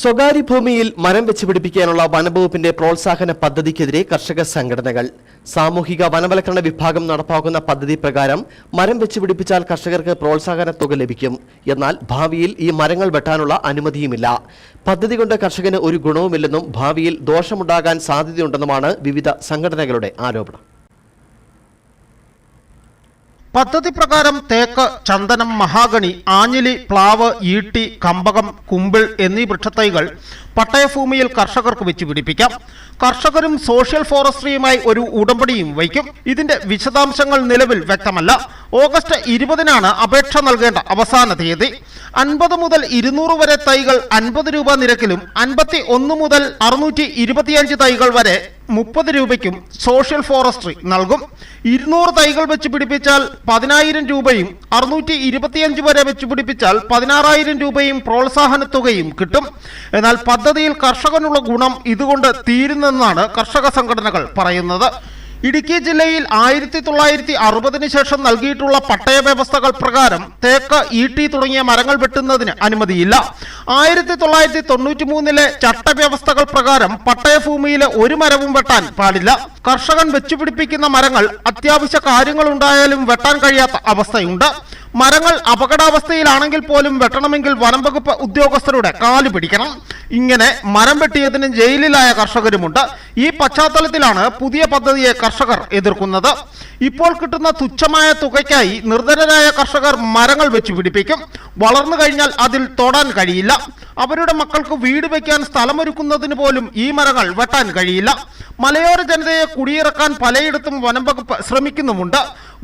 സ്വകാര്യ ഭൂമിയിൽ മരം വെച്ചുപിടിപ്പിക്കാനുള്ള വനംവകുപ്പിന്റെ പ്രോത്സാഹന പദ്ധതിക്കെതിരെ കർഷക സംഘടനകൾ. സാമൂഹിക വനവൽക്കരണ വിഭാഗം നടപ്പാക്കുന്ന പദ്ധതി പ്രകാരം മരം വെച്ചുപിടിപ്പിച്ചാൽ കർഷകർക്ക് പ്രോത്സാഹന തുക ലഭിക്കും. എന്നാൽ ഭാവിയിൽ ഈ മരങ്ങൾ വെട്ടാനുള്ള അനുമതിയുമില്ല. പദ്ധതി കൊണ്ട് കർഷകന് ഒരു ഗുണവുമില്ലെന്നും ഭാവിയിൽ ദോഷമുണ്ടാകാൻ സാധ്യതയുണ്ടെന്നുമാണ് വിവിധ സംഘടനകളുടെ ആരോപണം. പദ്ധതി പ്രകാരം തേക്ക് ചന്ദനം മഹാഗണി ആഞ്ഞിലി പ്ലാവ് ഈട്ടി കമ്പകം കുമ്പിൾ എന്നീ വൃക്ഷത്തൈകൾ പട്ടയഭൂമിയിൽ കർഷകർക്ക് വെച്ച് പിടിപ്പിക്കാം. കർഷകരും സോഷ്യൽ ഫോറസ്ട്രിയുമായി ഒരു ഉടമ്പടിയും വയ്ക്കും. ഇതിന്റെ വിശദാംശങ്ങൾ നിലവിൽ വ്യക്തമല്ല. ഓഗസ്റ്റ് ഇരുപതിനാണ് അപേക്ഷ നൽകേണ്ട അവസാന തീയതി. അൻപത് മുതൽ ഇരുന്നൂറ് വരെ തൈകൾ അൻപത് രൂപ നിരക്കിലും അൻപത്തി ഒന്ന് മുതൽ അറുന്നൂറ്റി ഇരുപത്തിയഞ്ച് തൈകൾ വരെ മുപ്പത് രൂപയ്ക്കും സോഷ്യൽ ഫോറസ്ട്രി നൽകും. ഇരുന്നൂറ് തൈകൾ വെച്ച് പിടിപ്പിച്ചാൽ പതിനായിരം രൂപയും അറുന്നൂറ്റി ഇരുപത്തിയഞ്ച് വരെ വെച്ച് പിടിപ്പിച്ചാൽ പതിനാറായിരം രൂപയും പ്രോത്സാഹന തുകയും കിട്ടും. എന്നാൽ പദ്ധതിയിൽ കർഷകനുള്ള ഗുണം ഇതുകൊണ്ട് തീരുന്നെന്നാണ് കർഷക സംഘടനകൾ പറയുന്നത്. ഇടുക്കി ജില്ലയിൽ ആയിരത്തി തൊള്ളായിരത്തി അറുപതിന് ശേഷം നൽകിയിട്ടുള്ള പട്ടയ വ്യവസ്ഥകൾ പ്രകാരം തേക്ക് ഈട്ടി തുടങ്ങിയ മരങ്ങൾ വെട്ടുന്നതിന് അനുമതിയില്ല. ആയിരത്തി തൊള്ളായിരത്തി തൊണ്ണൂറ്റി മൂന്നിലെ ചട്ടവ്യവസ്ഥകൾ പ്രകാരം പട്ടയഭൂമിയിലെ ഒരു മരവും വെട്ടാൻ പാടില്ല. കർഷകൻ വെച്ചുപിടിപ്പിക്കുന്ന മരങ്ങൾ അത്യാവശ്യ കാര്യങ്ങളുണ്ടായാലും വെട്ടാൻ കഴിയാത്ത അവസ്ഥയുണ്ട്. മരങ്ങൾ അപകടാവസ്ഥയിലാണെങ്കിൽ പോലും വെട്ടണമെങ്കിൽ വനം വകുപ്പ് ഉദ്യോഗസ്ഥരുടെ കാൽ പിടിക്കണം. ഇങ്ങനെ മരം വെട്ടിയതിന് ജയിലിലായ കർഷകരുമുണ്ട്. ഈ പശ്ചാത്തലത്തിലാണ് പുതിയ പദ്ധതിയെ കർഷകർ എതിർക്കുന്നത്. ഇപ്പോൾ കിട്ടുന്ന തുച്ഛമായ തുകയ്ക്കായി നിർധനരായ കർഷകർ മരങ്ങൾ വെച്ച് പിടിപ്പിക്കും. വളർന്നു കഴിഞ്ഞാൽ അതിൽ തൊടാൻ കഴിയില്ല. അവരുടെ മക്കൾക്ക് വീട് വയ്ക്കാൻ സ്ഥലമൊരുക്കുന്നതിന് പോലും ഈ മരങ്ങൾ വെട്ടാൻ കഴിയില്ല. മലയോര ജനതയെ കുടിയിറക്കാൻ പലയിടത്തും വനം വകുപ്പ് ശ്രമിക്കുന്നുമുണ്ട്.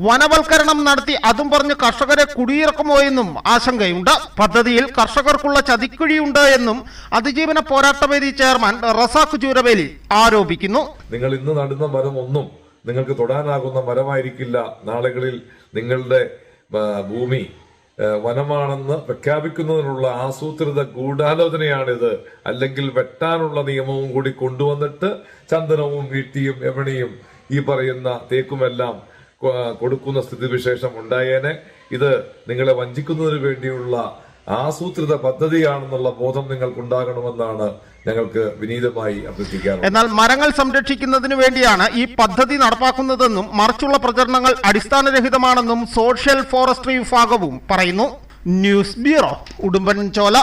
വനവൽക്കരണം നടത്തി അതും പറഞ്ഞ് കർഷകരെ കുടിയിറക്കുമോ എന്നും ആശങ്കയുണ്ട്. പദ്ധതിയിൽ കർഷകർക്കുള്ള ചതിക്കുഴിയുണ്ട് എന്നും അതിജീവന പോരാട്ടവേദി ചെയർമാൻ റസാഖ് ചൂരവേലി ആരോപിക്കുന്നു. നിങ്ങൾ ഇന്ന് നടുന്ന മരം ഒന്നും നിങ്ങൾക്ക് തൊടാനാകുന്ന മരമായിരിക്കില്ല. നാളുകളിൽ നിങ്ങളുടെ ഭൂമി വനമാണെന്ന് പ്രഖ്യാപിക്കുന്നതിനുള്ള ആസൂത്രിത ഗൂഢാലോചനയാണിത്. അല്ലെങ്കിൽ വെട്ടാനുള്ള നിയമവും കൂടി കൊണ്ടുവന്നിട്ട് ചന്ദനവും വീട്ടിയും എവണിയും ഈ പറയുന്ന തേക്കുമെല്ലാം കൊടുക്കുന്ന സ്ഥിതിവിശേഷം ഉണ്ടായേനെ. ഇത് നിങ്ങളെ വഞ്ചിക്കുന്നതിന് വേണ്ടിയുള്ള ആസൂത്രിത പദ്ധതിയാണെന്നുള്ള ബോധം നിങ്ങൾക്കുണ്ടാകണമെന്നാണ് ഞങ്ങൾക്ക് വിനീതമായി അഭ്യർത്ഥിക്കാറ് എന്നാൽ മരങ്ങൾ സംരക്ഷിക്കുന്നതിന് വേണ്ടിയാണ് ഈ പദ്ധതി നടപ്പാക്കുന്നതെന്നും മറിച്ചുള്ള പ്രചരണങ്ങൾ അടിസ്ഥാനരഹിതമാണെന്നും സോഷ്യൽ ഫോറസ്ട്രി വിഭാഗവും പറയുന്നു. News bureau Udumbanchola.